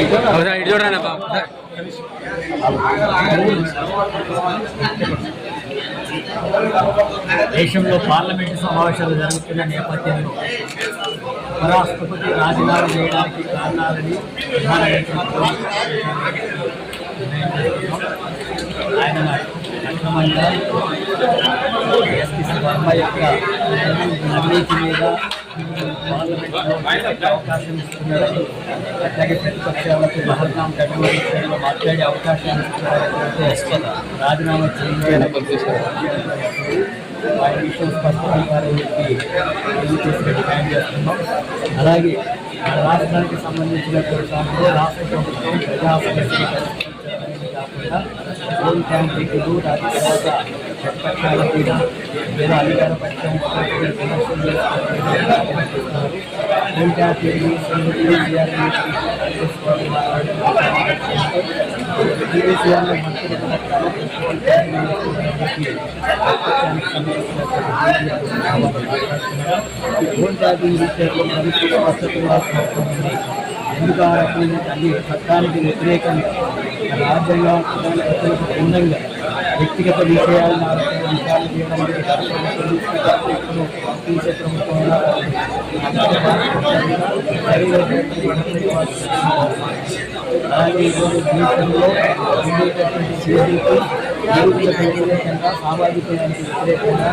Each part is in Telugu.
ఇటు చూడండి దేశంలో పార్లమెంటు సమావేశాలు జరుగుతున్న నేపథ్యంలో ఉపరాష్ట్రపతి రాజీనామా చేయడానికి కారణాలని ఆయన అక్రమంగా ఎస్పీసీ వర్మ యొక్క అవినీతి మీద పార్లమెంట్లో అవకాశం ఇస్తున్నారని అట్లాగే ప్రతిపక్షాలకు మహర్నాం ఘటన విషయంలో మాట్లాడే అవకాశం ఇస్తున్నారంటే రాజీనామా చేయాలని వారి విషయం స్పష్టంగా చేసిన డిమాండ్ చేస్తున్నాం అలాగే మన రాష్ట్రానికి సంబంధించినటువంటి దాంట్లో రాష్ట్ర ప్రభుత్వం ప్రజా సమస్యలు పరిష్కరించాలని కాకుండా ఓన్ క్యాండిడేట్లు దాని తర్వాత ప్రతిపక్షాల మీద లేదా అధికార పక్షం విమర్శలు చేస్తున్నారు ఓన్ క్యాండిడేట్లు కేసీఆర్ ఎందుకు ఆ రకమైన తల్లి చట్టానికి వ్యతిరేకంగా రాజ్యాంగం ప్రజలకు భిన్నంగా వ్యక్తిగత విషయాలను విషయాలు అలాగే ఈరోజు సామాజిక వ్యతిరేకంగా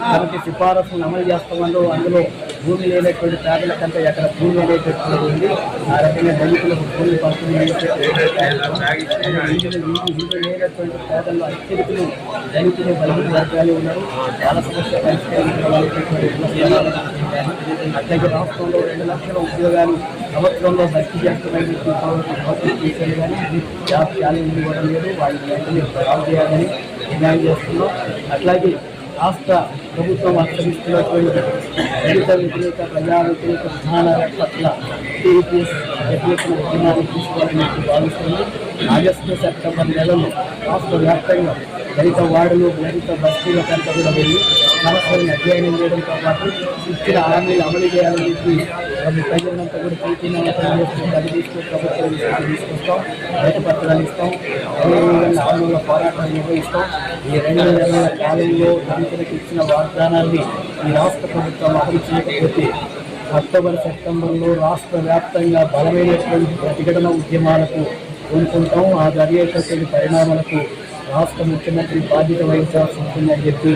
కమిటీ సిఫారసులను అమలు చేస్తామని అందులో భూమి లేనటువంటి పేదల కంటే ఎక్కడ భూమి అనేటటువంటి ఉంది. ఆ రకంగా దళితులకు భూమి పంపిణీ లేనటువంటి పేదల్లో అత్యధికులు దళితులు బలహీన వర్గాలు ఉన్నారు. చాలా సమస్య పరిష్కరించడానికి అట్లాగే రాష్ట్రంలో రెండు లక్షల ఉద్యోగాలు సంవత్సరంలో భర్తీ చేస్తామని చెప్పి ప్రభుత్వం చేశారు కానీ జాబ్ ఛాలెంజ్ ఇవ్వడం లేదు. వాళ్ళని వెంటనే సాల్వ్ చేయాలని డిమాండ్ చేస్తున్నాం. అట్లాగే రాష్ట్ర ప్రభుత్వం అనుసరిస్తున్నటువంటి దళిత వ్యతిరేక ప్రజా వ్యతిరేక విధానాల పట్ల టీడీపీఎస్ వ్యతిరేక విధానాలు తీసుకోవాలని భావిస్తున్నాం భావిస్తుంది ఆగస్టు సెప్టెంబర్ నెలలో రాష్ట్ర వ్యాప్తంగా దళిత వార్డులు దళిత బస్తీల కంట కూడా వెళ్ళి సమస్యలను అధ్యయనం చేయడంతో పాటు ఇచ్చిన హామీలు అమలు చేయాలని చెప్పి వాళ్ళు ప్రజలంతా కూడా చైతన్యవంతం చేస్తుంది అది తీసుకొని ప్రభుత్వం విషయాలు తీసుకొస్తాం. పత్రాలు ఇస్తాం. అదేవిధంగా ఆందోళన పోరాటాలు నిర్వహిస్తాం. ఈ రెండు నెలల కాలంలో దళితులకు ఇచ్చిన వాగ్దానాన్ని ఈ రాష్ట్ర ప్రభుత్వం అమలు చేయకపోతే అక్టోబర్ సెప్టెంబర్లో రాష్ట్ర వ్యాప్తంగా బలమైనటువంటి ప్రతిఘటన ఉద్యమాలకు కోరుకుంటాం ఆ జరిగేటటువంటి పరిణామాలకు ಆಫ್ಟರ್ ಮುಖ್ಯಮಂತ್ರಿ ಬಾಧ್ಯತೆ ವಹಿಸುವ ಸಂಪೂರ್ಣ ಜೆಪಿ